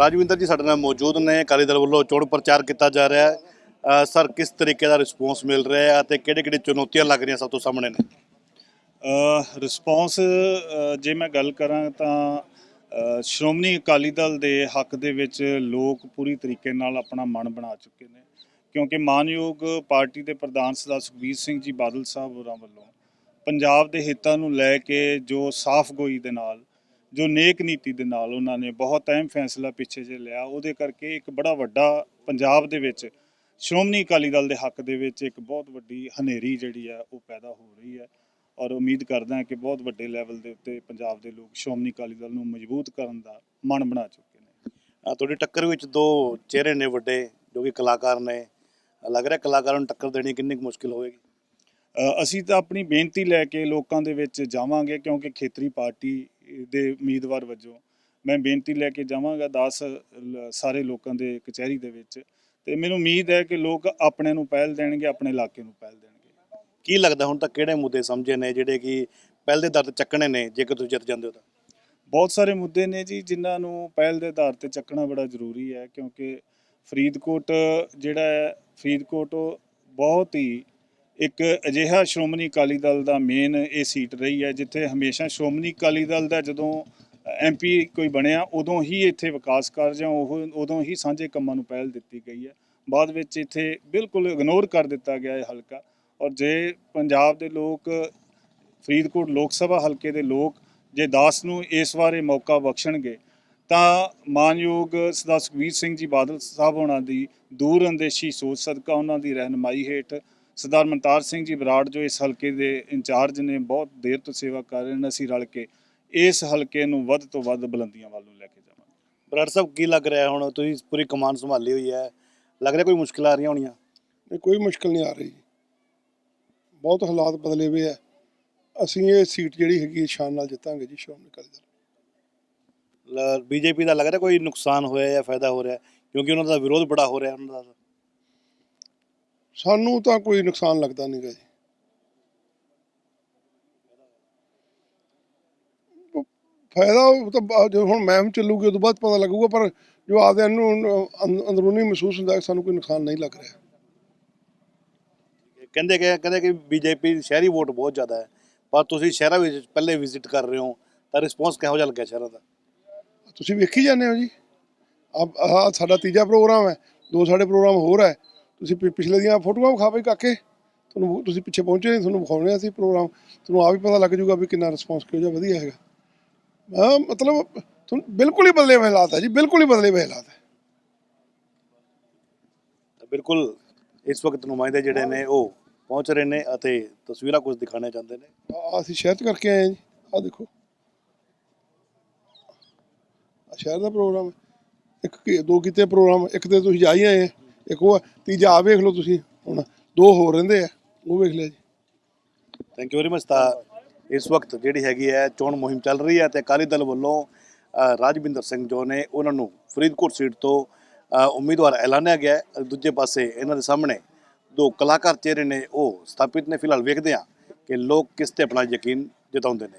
ਰਾਜਵਿੰਦਰ ਜੀ ਸਾਡੇ ਨਾਲ ਮੌਜੂਦ ਨੇ। ਅਕਾਲੀ ਦਲ ਵੱਲੋਂ ਚੋਣ ਪ੍ਰਚਾਰ ਕੀਤਾ ਜਾ ਰਿਹਾ ਹੈ। ਸਰ, ਕਿਸ ਤਰੀਕੇ ਦਾ ਰਿਸਪੌਂਸ ਮਿਲ ਰਿਹਾ ਹੈ ਅਤੇ ਕਿਹੜੇ-ਕਿਹੜੇ ਚੁਣੌਤੀਆਂ ਲੱਗ ਰਹੀਆਂ ਸਭ ਤੋਂ ਸਾਹਮਣੇ ਨੇ? ਰਿਸਪੌਂਸ ਜੇ ਮੈਂ ਗੱਲ ਕਰਾਂ ਤਾਂ ਸ਼੍ਰੋਮਣੀ ਅਕਾਲੀ ਦਲ ਦੇ ਹੱਕ ਦੇ ਵਿੱਚ ਲੋਕ ਪੂਰੀ ਤਰੀਕੇ ਨਾਲ ਆਪਣਾ ਮਨ ਬਣਾ ਚੁੱਕੇ ਨੇ। ਕਿਉਂਕਿ ਮਾਨਯੋਗ ਪਾਰਟੀ ਦੇ ਪ੍ਰਧਾਨ ਸਰਦਾਰ ਸੁਖਬੀਰ ਸਿੰਘ ਜੀ ਬਾਦਲ ਸਾਹਿਬ ਹੋਰਾਂ ਵੱਲੋਂ ਪੰਜਾਬ ਦੇ ਹਿੱਤਾਂ ਨੂੰ ਲੈ ਕੇ ਜੋ ਸਾਫ਼ ਗੋਈ ਦੇ ਨਾਲ ਜੋ ਨੇਕ ਨੀਤੀ ਦੇ ਨਾਲ ਉਹਨਾਂ ਨੇ ਬਹੁਤ ਅਹਿਮ ਫੈਸਲਾ ਪਿੱਛੇ ਜੇ ਲਿਆ ਉਹਦੇ ਕਰਕੇ ਇੱਕ ਬੜਾ ਵੱਡਾ ਪੰਜਾਬ ਦੇ ਵਿੱਚ ਸ਼੍ਰੋਮਣੀ ਅਕਾਲੀ ਦਲ ਦੇ ਹੱਕ ਦੇ ਵਿੱਚ ਇੱਕ ਬਹੁਤ ਵੱਡੀ ਹਨੇਰੀ ਜਿਹੜੀ ਹੈ ਉਹ ਪੈਦਾ ਹੋ ਰਹੀ ਹੈ ਔਰ ਉਮੀਦ ਕਰਦਾ ਹਾਂ ਕਿ ਬਹੁਤ ਵੱਡੇ ਲੈਵਲ ਦੇ ਉੱਤੇ ਪੰਜਾਬ ਦੇ ਲੋਕ ਸ਼੍ਰੋਮਣੀ ਅਕਾਲੀ ਦਲ ਨੂੰ ਮਜ਼ਬੂਤ ਕਰਨ ਦਾ ਮਨ ਬਣਾ ਚੁੱਕੇ ਨੇ। ਤੁਹਾਡੀ ਟੱਕਰ ਵਿੱਚ ਦੋ ਚਿਹਰੇ ਨੇ ਵੱਡੇ ਜੋ ਕਿ ਕਲਾਕਾਰ ਨੇ। ਲੱਗ ਰਿਹਾ ਕਲਾਕਾਰਾਂ ਨੂੰ ਟੱਕਰ ਦੇਣੀ ਕਿੰਨੀ ਕੁ ਮੁਸ਼ਕਿਲ ਹੋਵੇਗੀ? ਅਸੀਂ ਤਾਂ ਆਪਣੀ ਬੇਨਤੀ ਲੈ ਕੇ ਲੋਕਾਂ ਦੇ ਵਿੱਚ ਜਾਵਾਂਗੇ ਕਿਉਂਕਿ ਖੇਤਰੀ ਪਾਰਟੀ ਦੇ ਉਮੀਦਵਾਰ ਵਜੋਂ ਮੈਂ ਬੇਨਤੀ ਲੈ ਕੇ ਜਾਵਾਂਗਾ 10 ਸਾਰੇ ਲੋਕਾਂ ਦੇ ਕਚਹਿਰੀ ਦੇ ਵਿੱਚ। ਤੇ ਮੈਨੂੰ ਉਮੀਦ ਹੈ ਕਿ ਲੋਕ ਆਪਣੇ ਨੂੰ ਪਹਿਲ ਦੇਣਗੇ ਆਪਣੇ ਇਲਾਕੇ ਨੂੰ ਪਹਿਲ ਦੇਣਗੇ। ਕੀ ਲੱਗਦਾ ਹੁਣ ਤੱਕ ਕਿਹੜੇ ਮੁੱਦੇ ਸਮਝੇ ਨੇ ਜਿਹੜੇ ਕਿ ਪਹਿਲ ਦੇ ਦਰ ਤੇ ਚੱਕਣੇ ਨੇ ਜੇਕਰ ਤੁਸੀਂ ਜਿੱਤ ਜਾਂਦੇ ਹੋ ਤਾਂ? ਬਹੁਤ ਸਾਰੇ ਮੁੱਦੇ ਨੇ ਜੀ ਜਿਨ੍ਹਾਂ ਨੂੰ ਪਹਿਲ ਦੇ ਆਧਾਰ ਤੇ ਚੱਕਣਾ ਬੜਾ ਜ਼ਰੂਰੀ ਹੈ ਕਿਉਂਕਿ ਫਰੀਦਕੋਟ ਜਿਹੜਾ ਹੈ ਫਰੀਦਕੋਟ ਉਹ ਬਹੁਤ ਹੀ ਇੱਕ ਅਜਿਹਾ ਸ਼੍ਰੋਮਣੀ ਅਕਾਲੀ ਦਲ ਦਾ ਮੇਨ ਇਹ ਸੀਟ ਰਹੀ ਹੈ, ਜਿੱਥੇ ਹਮੇਸ਼ਾ ਸ਼੍ਰੋਮਣੀ ਅਕਾਲੀ ਦਲ ਦਾ ਜਦੋਂ ਐਮਪੀ ਕੋਈ ਬਣਿਆ, ਉਦੋਂ ਹੀ ਇੱਥੇ ਵਿਕਾਸ ਕਾਰਜਾਂ, ਉਹ ਉਦੋਂ ਹੀ ਸਾਂਝੇ ਕੰਮਾਂ ਨੂੰ ਪਹਿਲ ਦਿੱਤੀ ਗਈ ਹੈ। ਬਾਅਦ ਵਿੱਚ ਇੱਥੇ ਬਿਲਕੁਲ ਇਗਨੋਰ ਕਰ ਦਿੱਤਾ ਗਿਆ ਇਹ ਹਲਕਾ। ਔਰ ਜੇ ਪੰਜਾਬ ਦੇ ਲੋਕ, ਫਰੀਦਕੋਟ ਲੋਕ ਸਭਾ ਹਲਕੇ ਦੇ ਲੋਕ ਜੇ ਦਾਸ ਨੂੰ ਇਸ ਵਾਰੇ ਮੌਕਾ ਬਖਸ਼ਣਗੇ, ਤਾਂ ਮਾਨਯੋਗ ਸਰਦਾਰ ਸੁਖਬੀਰ ਸਿੰਘ ਜੀ ਬਾਦਲ ਸਾਹਿਬ ਹੋਣਾ ਦੀ ਦੂਰ ਅੰਦੇਸ਼ੀ ਸੋਚ ਸਦਕਾ ਉਹਨਾਂ ਦੀ ਰਹਿਨਮਾਈ ਹੇਠ ਸਰਦਾਰ ਮਨਤਾਰ ਸਿੰਘ ਜੀ ਬਰਾੜ ਜੋ ਇਸ ਹਲਕੇ ਦੇ ਇੰਚਾਰਜ ਨੇ ਬਹੁਤ ਦੇਰ ਤੋਂ ਸੇਵਾ ਕਰ ਰਹੇ ਨੇ ਅਸੀਂ ਰਲ ਕੇ ਇਸ ਹਲਕੇ ਨੂੰ ਵੱਧ ਤੋਂ ਵੱਧ ਬੁਲੰਦੀਆਂ ਵੱਲ ਨੂੰ ਲੈ ਕੇ ਜਾਵਾਂਗੇ। ਬਰਾੜ ਸਾਹਿਬ ਕੀ ਲੱਗ ਰਿਹਾ ਹੁਣ? ਤੁਸੀਂ ਪੂਰੀ ਕਮਾਨ ਸੰਭਾਲੀ ਹੋਈ ਹੈ। ਲੱਗ ਰਿਹਾ ਕੋਈ ਮੁਸ਼ਕਿਲ ਆ ਰਹੀਆਂ ਹੋਣੀਆਂ? ਨਹੀਂ ਕੋਈ ਮੁਸ਼ਕਲ ਨਹੀਂ ਆ ਰਹੀ। ਬਹੁਤ ਹਾਲਾਤ ਬਦਲੇ ਹੋਏ ਆ। ਅਸੀਂ ਇਹ ਸੀਟ ਜਿਹੜੀ ਹੈਗੀ ਹੈ ਸ਼ਾਨ ਨਾਲ ਜਿੱਤਾਂਗੇ ਜੀ ਸ਼੍ਰੋਮਣੀ ਅਕਾਲੀ ਦਲ। ਬੀਜੇਪੀ ਦਾ ਲੱਗ ਰਿਹਾ ਕੋਈ ਨੁਕਸਾਨ ਹੋਇਆ ਜਾਂ ਫਾਇਦਾ ਹੋ ਰਿਹਾ? ਕਿਉਂਕਿ ਉਹਨਾਂ ਦਾ ਵਿਰੋਧ ਬੜਾ ਹੋ ਰਿਹਾ ਉਹਨਾਂ ਦਾ ਸਾਨੂੰ ਤਾਂ ਕੋਈ ਨੁਕਸਾਨ ਲੱਗਦਾ ਨਹੀਂਗਾ ਜੀ। ਪ- ਫਾਇਦਾ ਉਹ ਤਾਂ ਜਦੋਂ ਹੁਣ ਮੈਮ ਚੱਲੂਗੀ ਉਦੋਂ ਬਾਅਦ ਪਤਾ ਲੱਗੂਗਾ ਪਰ ਜੋ ਆਪਦੇ ਨੂੰ ਅੰਦ- ਅੰਦਰੂਨੀ ਮਹਿਸੂਸ ਹੁੰਦਾ ਕਿ ਸਾਨੂੰ ਕੋਈ ਨੁਕਸਾਨ ਨਹੀਂ ਲੱਗ ਰਿਹਾ। ਕਹਿੰਦੇ ਕਿ ਕਹਿੰਦੇ ਕਿ ਬੀਜੇਪੀ ਸ਼ਹਿਰੀ ਵੋਟ ਬਹੁਤ ਜ਼ਿਆਦਾ ਹੈ ਪਰ ਤੁਸੀਂ ਸ਼ਹਿਰਾਂ ਵਿੱਚ ਪਹਿਲੇ ਵਿਜ਼ਿਟ ਕਰ ਰਹੇ ਹੋ ਤਾਂ ਰਿਸਪੌਂਸ ਕਿਹੋ ਜਿਹਾ ਲੱਗਿਆ ਸ਼ਹਿਰਾਂ ਦਾ? ਤੁਸੀਂ ਵੇਖੀ ਜਾਂਦੇ ਹੋ ਜੀ। ਆਹ ਸਾਡਾ ਤੀਜਾ ਪ੍ਰੋਗਰਾਮ ਹੈ ਦੋ ਸਾਡੇ ਪ੍ਰੋਗਰਾਮ ਹੋਰ ਹੈ ਤੁਸੀਂ ਪਿਛਲੇ ਦੀਆਂ ਫੋਟੋਆਂ ਵਿਖਾ ਬਈ ਕਾਕੇ। ਤੁਹਾਨੂੰ ਤੁਸੀਂ ਪਿੱਛੇ ਪਹੁੰਚੇ ਨਹੀਂ ਤੁਹਾਨੂੰ ਵਿਖਾਉਣੇ ਅਸੀਂ ਪ੍ਰੋਗਰਾਮ। ਤੁਹਾਨੂੰ ਆਪ ਹੀ ਪਤਾ ਲੱਗ ਜਾਊਗਾ ਵੀ ਕਿੰਨਾ ਰਿਸਪੌਂਸ ਕਿਹੋ ਜਿਹਾ ਵਧੀਆ ਹੈਗਾ। ਮਤਲਬ ਤੁਹਾਨੂੰ ਬਿਲਕੁਲ ਹੀ ਬਦਲੇ ਹੋਏ ਹਾਲਾਤ ਹੈ ਜੀ ਬਿਲਕੁਲ ਹੀ ਬਦਲੇ ਹੋਏ ਹਾਲਾਤ ਹੈ ਬਿਲਕੁਲ ਇਸ ਵਕਤ ਨੁਮਾਇੰਦੇ ਜਿਹੜੇ ਨੇ ਉਹ ਪਹੁੰਚ ਰਹੇ ਨੇ ਅਤੇ ਤਸਵੀਰਾਂ ਕੁਝ ਦਿਖਾਣੇ ਚਾਹੁੰਦੇ ਨੇ। ਅਸੀਂ ਸ਼ਹਿਰ ਚ ਕਰਕੇ ਆਏ ਜੀ ਆਹ ਦੇਖੋ। ਸ਼ਹਿਰ ਦਾ ਪ੍ਰੋਗਰਾਮ ਇੱਕ ਦੋ ਕੀਤੇ ਪ੍ਰੋਗਰਾਮ ਇੱਕ ਤੇ ਤੁਸੀਂ ਜਾ ਹੀ ਆਏ ਆ। ਇੱਕ ਉਹ ਆ ਤੀਜਾ ਆ ਵੇਖ ਲਓ ਤੁਸੀਂ ਹੁਣ ਦੋ ਹੋਰ ਰਹਿੰਦੇ ਆ ਉਹ ਵੇਖ ਲਿਆ ਜੀ। ਥੈਂਕ ਯੂ ਵੈਰੀ ਮਚ ਤਾਂ ਇਸ ਵਕਤ ਜਿਹੜੀ ਹੈਗੀ ਹੈ ਚੋਣ ਮੁਹਿੰਮ ਚੱਲ ਰਹੀ ਹੈ ਤੇ ਅਕਾਲੀ ਦਲ ਵੱਲੋਂ ਅ, ਰਾਜਵਿੰਦਰ ਸਿੰਘ ਜੋ ਨੇ ਉਹਨਾਂ ਨੂੰ ਫਰੀਦਕੋਟ ਸੀਟ ਤੋਂ ਅ, ਉਮੀਦਵਾਰ ਐਲਾਨਿਆ ਗਿਆ ਹੈ। ਅਤੇ ਦੂਜੇ ਪਾਸੇ ਇਹਨਾਂ ਦੇ ਸਾਹਮਣੇ ਦੋ ਕਲਾਕਾਰ ਚਿਹਰੇ ਨੇ ਉਹ ਸਥਾਪਿਤ ਨੇ। ਫਿਲਹਾਲ ਵੇਖਦੇ ਹਾਂ ਕਿ ਲੋਕ ਕਿਸ ਤੇ ਆਪਣਾ ਯਕੀਨ ਜਤਾਉਂਦੇ ਨੇ।